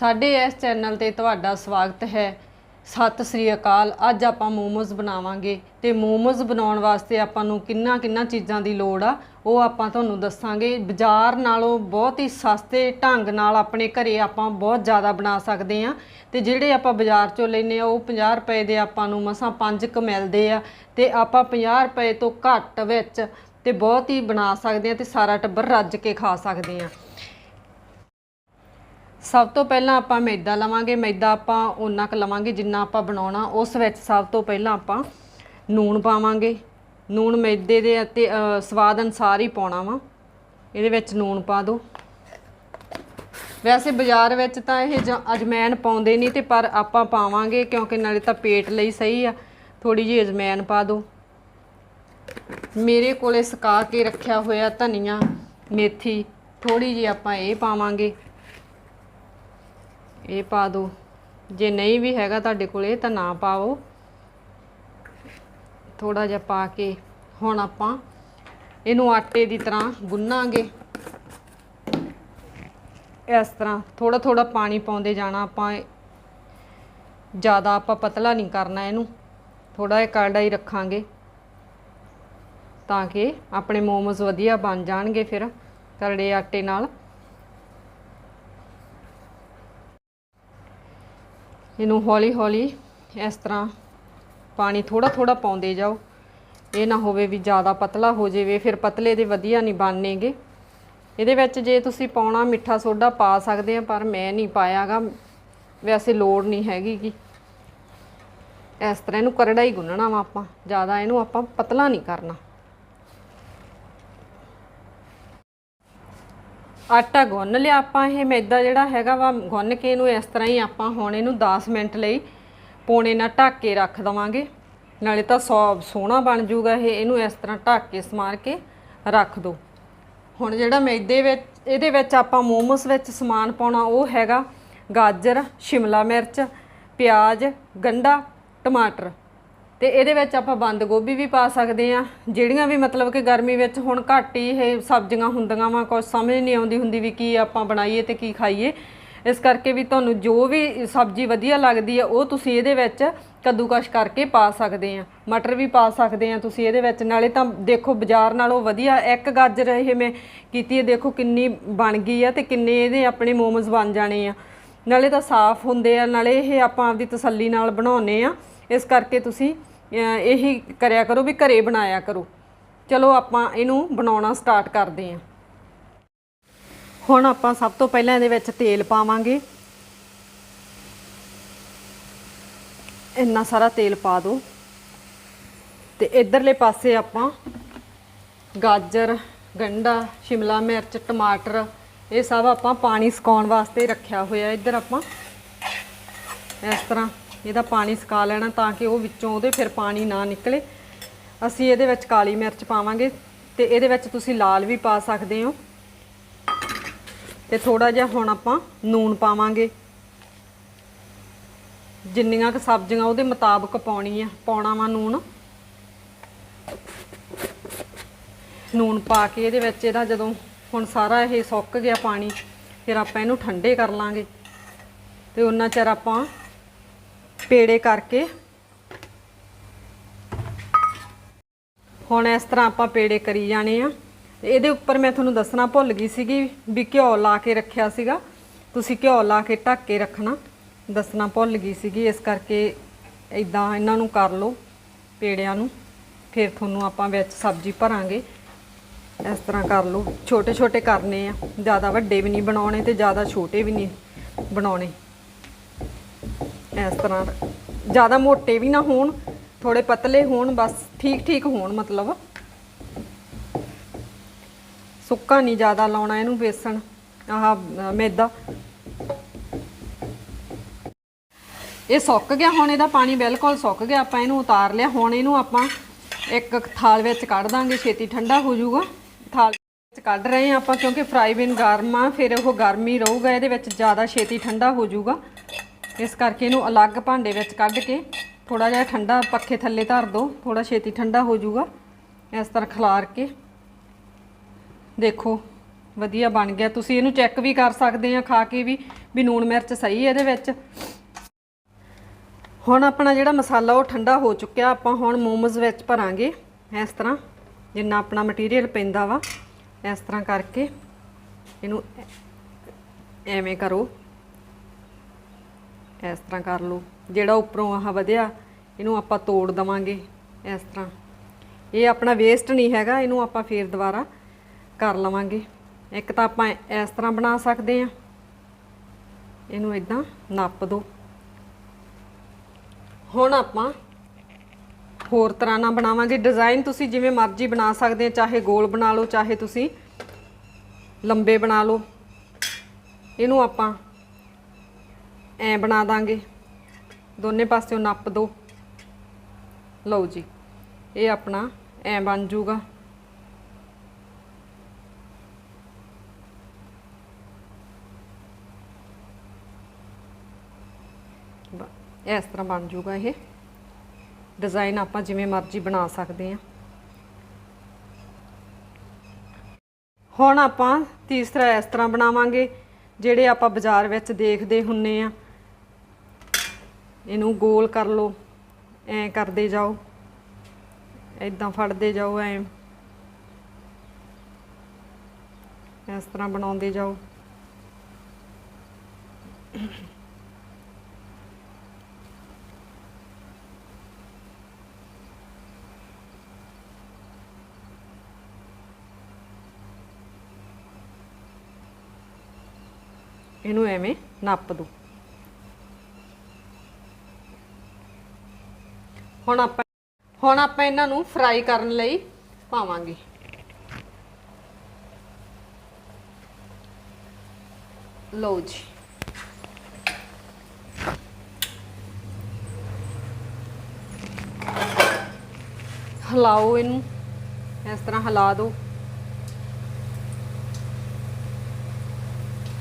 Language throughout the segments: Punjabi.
ਸਾਡੇ ਇਸ ਚੈਨਲ ਤੇ ਤੁਹਾਡਾ ਸਵਾਗਤ ਹੈ। ਸਤਿ ਸ੍ਰੀ ਅਕਾਲ। ਅੱਜ ਆਪਾਂ ਮੋਮੋਜ਼ ਬਣਾਵਾਂਗੇ ਤੇ ਮੋਮੋਜ਼ ਬਣਾਉਣ ਵਾਸਤੇ ਆਪਾਂ ਨੂੰ ਕਿੰਨਾ ਕਿੰਨਾ ਚੀਜ਼ਾਂ ਦੀ ਲੋੜ ਆ, ਉਹ ਆਪਾਂ ਤੁਹਾਨੂੰ ਦੱਸਾਂਗੇ। ਬਾਜ਼ਾਰ ਨਾਲੋਂ ਬਹੁਤ ਹੀ ਸਸਤੇ ਢੰਗ ਨਾਲ ਆਪਣੇ ਘਰੇ ਆਪਾਂ ਬਹੁਤ ਜ਼ਿਆਦਾ ਬਣਾ ਸਕਦੇ ਆ ਤੇ ਜਿਹੜੇ ਆਪਾਂ ਬਾਜ਼ਾਰ ਚੋਂ ਲੈਨੇ ਆ ਉਹ 50 ਰੁਪਏ ਦੇ ਆਪਾਂ ਨੂੰ ਮਸਾਂ 5 ਕ ਮਿਲਦੇ ਆ ਤੇ ਆਪਾਂ 50 ਰੁਪਏ ਤੋਂ ਘੱਟ ਵਿੱਚ ਤੇ ਬਹੁਤ ਹੀ ਬਣਾ ਸਕਦੇ ਆ ਤੇ ਸਾਰਾ ਟੱਬਰ ਰੱਜ ਕੇ ਖਾ ਸਕਦੇ ਆ ਸਭ ਤੋਂ ਪਹਿਲਾਂ ਆਪਾਂ ਮੈਦਾ ਲਵਾਂਗੇ, ਮੈਦਾ ਆਪਾਂ ਓਨਾ ਕੁ ਲਵਾਂਗੇ ਜਿੰਨਾ ਆਪਾਂ ਬਣਾਉਣਾ, ਉਸ ਵਿੱਚ ਸਭ ਤੋਂ ਪਹਿਲਾਂ ਆਪਾਂ ਨੂਣ ਪਾਵਾਂਗੇ। ਨੂਣ ਮੈਦੇ ਦੇ ਅਤੇ ਸਵਾਦ ਅਨੁਸਾਰ ਹੀ ਪਾਉਣਾ ਵਾ। ਇਹਦੇ ਵਿੱਚ ਨੂਣ ਪਾ ਦਿਓ ਵੈਸੇ ਬਾਜ਼ਾਰ ਵਿੱਚ ਤਾਂ ਇਹ ਜ- ਅਜਮੈਨ ਪਾਉਂਦੇ ਨਹੀਂ ਤੇ ਪਰ ਆਪਾਂ ਪਾਵਾਂਗੇ ਕਿਉਂਕਿ ਨਾਲੇ ਤਾਂ ਪੇਟ ਲਈ ਸਹੀ ਆ। ਥੋੜੀ ਜਿਹੀ ਅਜਮੈਨ ਪਾ ਦਿਓ ਮੇਰੇ ਕੋਲੇ ਸੁਕਾ ਕੇ ਰੱਖਿਆ ਹੋਇਆ ਧਨੀਆ, ਮੇਥੀ ਥੋੜੀ ਜਿਹੀ ਆਪਾਂ ਇਹ ਪਾਵਾਂਗੇ। ਇਹ ਪਾ ਦਿਓ ਜੇ ਨਹੀਂ ਵੀ ਹੈਗਾ ਤੁਹਾਡੇ ਕੋਲੇ ਤਾਂ ਨਾ ਪਾਓ। ਥੋੜਾ ਜਿਹਾ ਪਾ ਕੇ ਹੁਣ ਆਪਾਂ ਇਹਨੂੰ ਆਟੇ ਦੀ ਤਰ੍ਹਾਂ ਗੁੰਨਾਂਗੇ। ਇਸ ਤਰ੍ਹਾਂ ਥੋੜਾ ਥੋੜਾ ਪਾਣੀ ਪਾਉਂਦੇ ਜਾਣਾ ਆਪਾਂ। ਜ਼ਿਆਦਾ ਆਪਾਂ ਪਤਲਾ ਨਹੀਂ ਕਰਨਾ ਇਹਨੂੰ। ਥੋੜਾ ਜਿਹਾ ਕਾੜਾ ਹੀ ਰੱਖਾਂਗੇ। ਤਾਂ ਕਿ ਆਪਣੇ ਮੋਮੋਜ਼ ਵਧੀਆ ਬਣ ਜਾਣਗੇ ਫਿਰ ਕਰੜੇ ਆਟੇ ਨਾਲ। ਇਹਨੂੰ ਹੌਲੀ ਹੌਲੀ ਇਸ ਤਰ੍ਹਾਂ ਪਾਣੀ ਥੋੜਾ ਥੋੜਾ ਪਾਉਂਦੇ ਜਾਓ। ਇਹ ਨਾ ਹੋਵੇ ਵੀ ਜ਼ਿਆਦਾ ਪਤਲਾ ਹੋ ਜਾਵੇ, ਫਿਰ ਪਤਲੇ ਦੇ ਵਧੀਆ ਨਹੀਂ ਬਣਨੇਗੇ। ਇਹਦੇ ਵਿੱਚ ਜੇ ਤੁਸੀਂ ਪਾਉਣਾ ਮਿੱਠਾ ਸੋਡਾ ਪਾ ਸਕਦੇ ਆ, ਪਰ ਮੈਂ ਨਹੀਂ ਪਾਇਆਗਾ। ਵੈਸੇ ਲੋੜ ਨਹੀਂ ਹੈਗੀ ਗੀ। ਇਸ ਤਰ੍ਹਾਂ ਇਹਨੂੰ ਕਰੜਾ ਹੀ ਗੁੰਨਣਾ ਵਾ ਆਪਾਂ। ਜ਼ਿਆਦਾ ਇਹਨੂੰ ਆਪਾਂ ਪਤਲਾ ਨਹੀਂ ਕਰਨਾ। ਆਟਾ ਗੁੰਨ ਲਿਆ ਆਪਾਂ ਇਹ, ਮੈਦਾ ਜਿਹੜਾ ਹੈਗਾ ਵਾ ਗੁੰਨ ਕੇ ਇਹਨੂੰ ਇਸ ਤਰ੍ਹਾਂ ਹੀ ਆਪਾਂ ਹੁਣ ਇਹਨੂੰ 10 ਮਿੰਟ ਲਈ ਪੌਣੇ ਨਾਲ ਢੱਕ ਕੇ ਰੱਖ ਦਵਾਂਗੇ। ਨਾਲੇ ਤਾਂ ਸੌ, ਸੋਹਣਾ ਬਣ ਜਾਊਗਾ ਇਹ, ਇਹਨੂੰ ਇਸ ਤਰ੍ਹਾਂ ਢੱਕ ਕੇ ਸਮਾਰ ਕੇ ਰੱਖ ਦਿਓ ਹੁਣ ਜਿਹੜਾ ਮੈਦੇ ਵਿੱਚ, ਇਹਦੇ ਵਿੱਚ ਆਪਾਂ ਮੋਮੋਸ ਵਿੱਚ ਸਮਾਨ ਪਾਉਣਾ, ਉਹ ਹੈਗਾ ਗਾਜਰ, ਸ਼ਿਮਲਾ ਮਿਰਚ, ਪਿਆਜ਼, ਗੰਡਾ, ਟਮਾਟਰ। ਤੇ ਇਹਦੇ ਵਿੱਚ ਆਪਾਂ ਬੰਦ ਗੋਭੀ ਵੀ ਪਾ ਸਕਦੇ ਆ ਜਿਹੜੀਆਂ ਵੀ ਮਤਲਬ ਕਿ ਗਰਮੀ ਵਿੱਚ ਹੁਣ ਘੱਟ ਹੀ ਇਹ ਸਬਜ਼ੀਆਂ ਹੁੰਦੀਆਂ ਵਾ ਕੁਝ ਸਮਝ ਨਹੀਂ ਆਉਂਦੀ ਹੁੰਦੀ ਵੀ ਕੀ ਆਪਾਂ ਬਣਾਈਏ ਤੇ ਕੀ ਖਾਈਏ। ਇਸ ਕਰਕੇ ਵੀ ਤੁਹਾਨੂੰ ਜੋ ਵੀ ਸਬਜ਼ੀ ਵਧੀਆ ਲੱਗਦੀ ਆ, ਉਹ ਤੁਸੀਂ ਇਹਦੇ ਵਿੱਚ ਕੱਦੂਕਸ਼ ਕਰਕੇ ਪਾ ਸਕਦੇ ਆ। ਮਟਰ ਵੀ ਪਾ ਸਕਦੇ ਆ ਤੁਸੀਂ ਇਹਦੇ ਵਿੱਚ, ਨਾਲੇ ਤਾਂ ਦੇਖੋ ਬਾਜ਼ਾਰ ਨਾਲੋਂ ਵਧੀਆ ਇੱਕ ਗਾਜਰ ਇਹ ਮੈਂ ਕੀਤੀ ਹੈ ਦੇਖੋ ਕਿੰਨੀ ਬਣ ਗਈ ਆ ਤੇ ਕਿੰਨੇ ਇਹਦੇ ਆਪਣੇ ਮੋਮਸ ਬਣ ਜਾਣੇ ਆ। ਨਾਲੇ ਤਾਂ ਸਾਫ਼ ਹੁੰਦੇ ਆ, ਨਾਲੇ ਇਹ ਆਪਾਂ ਆਪਦੀ ਤਸੱਲੀ ਨਾਲ ਬਣਾਉਨੇ ਆ। ਇਸ ਕਰਕੇ ਤੁਸੀਂ ਇਹੀ ਕਰਿਆ ਕਰੋ ਵੀ ਘਰੇ ਬਣਾਇਆ ਕਰੋ। ਚਲੋ ਆਪਾਂ ਇਹਨੂੰ ਬਣਾਉਣਾ ਸਟਾਰਟ ਕਰਦੇ ਹਾਂ। ਹੁਣ ਆਪਾਂ ਸਭ ਤੋਂ ਪਹਿਲਾਂ ਇਹਦੇ ਵਿੱਚ ਤੇਲ ਪਾਵਾਂਗੇ। ਇੰਨਾ ਸਾਰਾ ਤੇਲ ਪਾ ਦਿਓ ਤੇ ਇਧਰਲੇ ਪਾਸੇ ਆਪਾਂ ਗਾਜਰ, ਗੰਡਾ, ਸ਼ਿਮਲਾ ਮਿਰਚ, ਟਮਾਟਰ, ਇਹ ਸਭ ਆਪਾਂ ਪਾਣੀ ਸੁਕਾਉਣ ਵਾਸਤੇ ਰੱਖਿਆ ਹੋਇਆ। ਇੱਧਰ ਆਪਾਂ ਇਸ ਤਰ੍ਹਾਂ ਇਹਦਾ ਪਾਣੀ ਸੁਕਾ ਲੈਣਾ ਤਾਂ ਕਿ ਉਹ ਵਿੱਚੋਂ ਉਹਦੇ ਫਿਰ ਪਾਣੀ ਨਾ ਨਿਕਲੇ। ਅਸੀਂ ਇਹਦੇ ਵਿੱਚ ਕਾਲੀ ਮਿਰਚ ਪਾਵਾਂਗੇ ਤੇ ਇਹਦੇ ਵਿੱਚ ਤੁਸੀਂ ਲਾਲ ਵੀ ਪਾ ਸਕਦੇ ਹੋ। ਤੇ ਥੋੜਾ ਜਿਹਾ ਹੁਣ ਆਪਾਂ ਨੂਣ ਪਾਵਾਂਗੇ। ਜਿੰਨੀਆਂ ਕੁ ਸਬਜ਼ੀਆਂ ਉਹਦੇ ਮੁਤਾਬਕ ਪਾਉਣੀ ਆ, ਪਾਉਣਾ ਵਾ ਨੂਣ ਨੂਣ ਪਾ ਕੇ ਇਹਦੇ ਵਿੱਚ ਇਹਦਾ ਜਦੋਂ ਹੁਣ ਸਾਰਾ ਇਹ ਸੁੱਕ ਗਿਆ ਪਾਣੀ, ਫਿਰ ਆਪਾਂ ਇਹਨੂੰ ਠੰਡੇ ਕਰ ਲਾਂਗੇ। ਤੇ ਉਹਨਾਂ ਚਿਰ ਆਪਾਂ ਪੇੜੇ ਕਰਕੇ। ਹੁਣ ਇਸ ਤਰ੍ਹਾਂ ਆਪਾਂ ਪੇੜੇ ਕਰੀ ਜਾਣੇ ਆ। ਇਹਦੇ ਉੱਪਰ ਮੈਂ ਤੁਹਾਨੂੰ ਦੱਸਣਾ ਭੁੱਲ ਗਈ ਸੀਗੀ ਵੀ ਘਿਓ ਲਾ ਕੇ ਰੱਖਿਆ ਸੀਗਾ। ਤੁਸੀਂ ਘਿਓ ਲਾ ਕੇ ਢੱਕ ਕੇ ਰੱਖਣਾ। ਦੱਸਣਾ ਭੁੱਲ ਗਈ ਸੀਗੀ, ਇਸ ਕਰਕੇ ਇਦਾਂ ਇਹਨਾਂ ਨੂੰ ਕਰ ਲਓ ਪੇੜਿਆਂ ਨੂੰ। ਫਿਰ ਤੁਹਾਨੂੰ ਆਪਾਂ ਵਿੱਚ ਸਬਜ਼ੀ ਭਰਾਂਗੇ। ਇਸ ਤਰ੍ਹਾਂ ਕਰ ਲਓ। ਛੋਟੇ ਛੋਟੇ ਕਰਨੇ ਆ। ਜ਼ਿਆਦਾ ਵੱਡੇ ਵੀ ਨਹੀਂ ਬਣਾਉਣੇ ਤੇ ਜ਼ਿਆਦਾ ਛੋਟੇ ਵੀ ਨਹੀਂ ਬਣਾਉਣੇ। ਇਸ ਤਰ੍ਹਾਂ ਜ਼ਿਆਦਾ ਮੋਟੇ ਵੀ ਨਾ ਹੋਣ ਥੋੜੇ ਪਤਲੇ ਹੋਣ, ਬਸ ਠੀਕ ਠੀਕ ਹੋਣ ਮਤਲਬ। ਸੁੱਕਾ ਨਹੀਂ ਜ਼ਿਆਦਾ ਲਾਉਣਾ ਇਹਨੂੰ ਬੇਸਣ, ਆਹ ਮੈਦਾ। ਇਹ ਸੁੱਕ ਗਿਆ, ਹੁਣ ਇਹਦਾ ਪਾਣੀ ਬਿਲਕੁਲ ਸੁੱਕ ਗਿਆ, ਆਪਾਂ ਇਹਨੂੰ ਉਤਾਰ ਲਿਆ। ਹੁਣ ਇਹਨੂੰ ਆਪਾਂ ਇੱਕ ਥਾਲ ਵਿੱਚ ਕੱਢ ਦਾਂਗੇ, ਛੇਤੀ ਠੰਡਾ ਹੋ ਜਾਊਗਾ। ਥਾਲ ਵਿੱਚ ਕੱਢ ਰਹੇ ਹਾਂ ਆਪਾਂ, ਕਿਉਂਕਿ ਫਰਾਈ ਬਿਨ ਗਰਮ ਆ, ਫਿਰ ਉਹ ਗਰਮ ਹੀ ਰਹੂਗਾ, ਇਹਦੇ ਵਿੱਚ ਜ਼ਿਆਦਾ ਛੇਤੀ ਠੰਡਾ ਹੋ ਜਾਊਗਾ। ਇਸ ਕਰਕੇ ਇਹਨੂੰ ਅਲੱਗ ਭਾਂਡੇ ਵਿੱਚ ਕੱਢ ਕੇ ਥੋੜਾ ਜਿਹਾ ਠੰਡਾ ਪੱਖੇ ਥੱਲੇ ਧਰ ਦਿਓ ਥੋੜਾ ਛੇਤੀ ਠੰਡਾ ਹੋ ਜਾਊਗਾ। ਇਸ ਤਰ੍ਹਾਂ ਖਲਾਰ ਕੇ। ਦੇਖੋ, ਵਧੀਆ ਬਣ ਗਿਆ। ਤੁਸੀਂ ਇਹਨੂੰ ਚੈੱਕ ਵੀ ਕਰ ਸਕਦੇ ਆ, ਖਾ ਕੇ ਵੀ ਵੀ ਨੂਣ ਮਿਰਚ ਸਹੀ ਹੈ ਇਹਦੇ ਵਿੱਚ। ਹੁਣ ਆਪਣਾ ਜਿਹੜਾ ਮਸਾਲਾ ਉਹ ਠੰਡਾ ਹੋ ਚੁੱਕਿਆ, ਆਪਾਂ ਹੁਣ ਮੋਮੋਜ਼ ਵਿੱਚ ਭਰਾਂਗੇ। ਇਸ ਤਰ੍ਹਾਂ ਜਿੰਨਾ ਆਪਣਾ ਮਟੀਰੀਅਲ ਪੈਂਦਾ ਵਾ, ਇਸ ਤਰ੍ਹਾਂ ਕਰਕੇ ਇਹਨੂੰ ਐਵੇਂ ਕਰੋ। ਇਸ ਤਰ੍ਹਾਂ ਕਰ ਲਓ। ਜਿਹੜਾ ਉੱਪਰੋਂ ਆਹ ਵਧਿਆ, ਇਹਨੂੰ ਆਪਾਂ ਤੋੜ ਦਵਾਂਗੇ ਇਸ ਤਰ੍ਹਾਂ। ਇਹ ਆਪਣਾ ਵੇਸਟ ਨਹੀਂ ਹੈਗਾ, ਇਹਨੂੰ ਆਪਾਂ ਫੇਰ ਦੁਬਾਰਾ ਕਰ ਲਵਾਂਗੇ। ਇੱਕ ਤਾਂ ਆਪਾਂ ਇਸ ਤਰ੍ਹਾਂ ਬਣਾ ਸਕਦੇ ਆ ਇਹਨੂੰ ਇਦਾਂ ਨੱਪ ਦੋ। ਹੁਣ ਆਪਾਂ ਹੋਰ ਤਰ੍ਹਾਂ ਨਾਲ ਬਣਾਵਾਂਗੇ। ਡਿਜ਼ਾਈਨ ਤੁਸੀਂ ਜਿਵੇਂ ਮਰਜ਼ੀ ਬਣਾ ਸਕਦੇ ਆ ਚਾਹੇ ਗੋਲ ਬਣਾ ਲਓ, ਚਾਹੇ ਤੁਸੀਂ ਲੰਬੇ ਬਣਾ ਲਓ। ਇਹਨੂੰ ਆਪਾਂ ਐ ਬਣਾ ਦਾਂਗੇ। ਦੋਨੇ ਪਾਸਿਓਂ ਨੱਪ ਦੋ। ਲਓ ਜੀ, ਇਹ ਆਪਣਾ ਐ ਬਣ ਜੂਗਾ। ਇਸ ਤਰ੍ਹਾਂ ਬਣ ਜੂਗਾ ਇਹ। ਡਿਜ਼ਾਈਨ ਆਪਾਂ ਜਿਵੇਂ ਮਰਜ਼ੀ ਬਣਾ ਸਕਦੇ ਹਾਂ ਹੁਣ ਆਪਾਂ ਤੀਸਰਾ ਇਸ ਤਰ੍ਹਾਂ ਬਣਾਵਾਂਗੇ, ਜਿਹੜੇ ਆਪਾਂ ਬਾਜ਼ਾਰ ਵਿੱਚ ਦੇਖਦੇ ਹੁੰਨੇ ਆ। ਇਹਨੂੰ ਗੋਲ ਕਰ ਲਓ, ਐ ਕਰਦੇ ਜਾਓ ਇਦਾਂ ਫੜਦੇ ਜਾਓ ਐ। ਇਸ ਤਰ੍ਹਾਂ ਬਣਾਉਂਦੇ ਜਾਓ। ਇਹਨੂੰ ਐਵੇਂ ਨੱਪ ਦੋ। ਹੁਣ ਆਪਾਂ ਹੁਣ ਆਪਾਂ ਇਹਨਾਂ ਨੂੰ ਫਰਾਈ ਕਰਨ ਲਈ ਪਾਵਾਂਗੇ। ਲਓ ਜੀ। ਹਿਲਾਓ ਇਹਨੂੰ। ਇਸ ਤਰ੍ਹਾਂ ਹਿਲਾ ਦਿਓ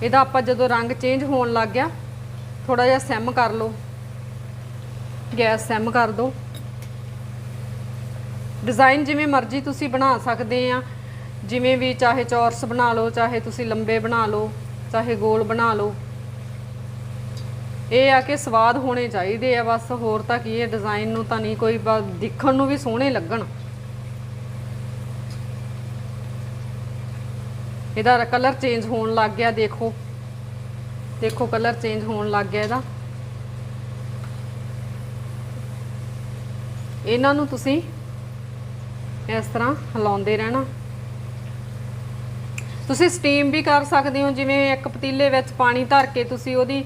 ਇਹਦਾ ਆਪਾਂ ਜਦੋਂ ਰੰਗ ਚੇਂਜ ਹੋਣ ਲੱਗ ਗਿਆ ਥੋੜਾ ਜਿਹਾ ਸਿਮ ਕਰ ਲਓ। ਗੈਸ ਸਿਮ ਕਰ ਦਿਓ ਡਿਜ਼ਾਈਨ ਜਿਵੇਂ ਮਰਜ਼ੀ ਤੁਸੀਂ ਬਣਾ ਸਕਦੇ ਆ। ਜਿਵੇਂ ਵੀ ਚਾਹੇ ਚੌਰਸ ਬਣਾ ਲਓ, ਚਾਹੇ ਤੁਸੀਂ ਲੰਬੇ ਬਣਾ ਲਓ, ਚਾਹੇ ਗੋਲ ਬਣਾ ਲਓ। ਇਹ ਆ ਕਿ ਸਵਾਦ ਹੋਣੇ ਚਾਹੀਦੇ ਆ, ਬਸ ਹੋਰ ਤਾਂ ਕੀ ਹੈ ਡਿਜ਼ਾਈਨ ਨੂੰ ਤਾਂ ਨਹੀਂ, ਕੋਈ ਦੇਖਣ ਨੂੰ ਵੀ ਸੋਹਣੇ ਲੱਗਣ। ਇਹਦਾ ਕਲਰ ਚੇਂਜ ਹੋਣ ਲੱਗ ਗਿਆ, ਦੇਖੋ। ਦੇਖੋ ਕਲਰ ਚੇਂਜ ਹੋਣ ਲੱਗ ਗਿਆ ਇਹਦਾ। ਇਹਨਾਂ ਨੂੰ ਤੁਸੀਂ ਇਸ ਤਰ੍ਹਾਂ ਹਿਲਾਉਂਦੇ ਰਹਿਣਾ। ਤੁਸੀਂ ਸਟੀਮ ਵੀ ਕਰ ਸਕਦੇ ਹੋ ਜਿਵੇਂ ਇੱਕ ਪਤੀਲੇ ਵਿੱਚ ਪਾਣੀ ਧਰ ਕੇ ਤੁਸੀਂ ਉਹਦੀ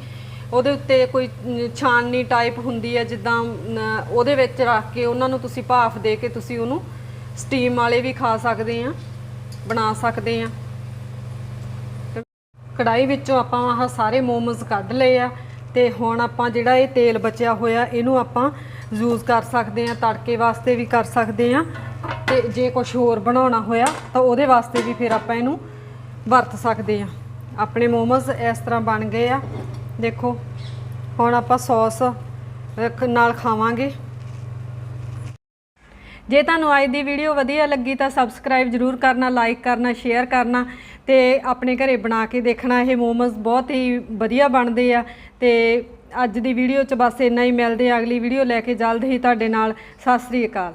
ਉਹਦੇ ਉੱਤੇ ਕੋਈ ਅਮ, ਛਾਨਣੀ ਟਾਈਪ ਹੁੰਦੀ ਹੈ ਜਿੱਦਾਂ ਉਹਦੇ ਵਿੱਚ ਰੱਖ ਕੇ ਉਹਨਾਂ ਨੂੰ ਤੁਸੀਂ ਭਾਫ ਦੇ ਕੇ ਤੁਸੀਂ ਉਹਨੂੰ ਸਟੀਮ ਵਾਲੇ ਵੀ ਖਾ ਸਕਦੇ ਆ ਬਣਾ ਸਕਦੇ ਆ ਕੜਾਈ ਵਿੱਚੋਂ ਆਪਾਂ ਆਹ ਸਾਰੇ ਮੋਮੋਜ਼ ਕੱਢ ਲਏ ਆ ਤੇ ਹੁਣ ਆਪਾਂ ਜਿਹੜਾ ਇਹ ਤੇਲ ਬਚਿਆ ਹੋਇਆ ਇਹਨੂੰ ਆਪਾਂ ਯੂਜ਼ ਕਰ ਸਕਦੇ ਆ ਤੜਕੇ ਵਾਸਤੇ ਵੀ ਕਰ ਸਕਦੇ ਆ ਤੇ ਜੇ ਕੁਝ ਹੋਰ ਬਣਾਉਣਾ ਹੋਇਆ ਤਾਂ ਉਹਦੇ ਵਾਸਤੇ ਵੀ ਫਿਰ ਆਪਾਂ ਇਹਨੂੰ ਵਰਤ ਸਕਦੇ ਆ ਆਪਣੇ ਮੋਮਸ ਇਸ ਤਰ੍ਹਾਂ ਬਣ ਗਏ ਆ। ਦੇਖੋ, ਹੁਣ ਆਪਾਂ ਸੌਸ ਨਾਲ ਖਾਵਾਂਗੇ। ਜੇ ਤੁਹਾਨੂੰ ਅੱਜ ਦੀ ਵੀਡੀਓ ਵਧੀਆ ਲੱਗੀ ਤਾਂ ਸਬਸਕ੍ਰਾਈਬ ਜਰੂਰ ਕਰਨਾ ਲਾਈਕ ਕਰਨਾ ਸ਼ੇਅਰ ਕਰਨਾ ਤੇ ਆਪਣੇ ਘਰੇ ਬਣਾ ਕੇ ਦੇਖਣਾ। ਇਹ ਮੋਮੋਜ਼ ਬਹੁਤ ਹੀ ਵਧੀਆ ਬਣਦੇ ਆ ਤੇ ਅੱਜ ਦੀ ਵੀਡੀਓ 'ਚ ਬਸ ਇੰਨਾ ਹੀ। ਮਿਲਦੇ ਆ ਅਗਲੀ ਵੀਡੀਓ ਲੈ ਕੇ। ਜਲਦ ਹੀ ਤੁਹਾਡੇ ਨਾਲ। ਸਤਿ ਸ੍ਰੀ ਅਕਾਲ।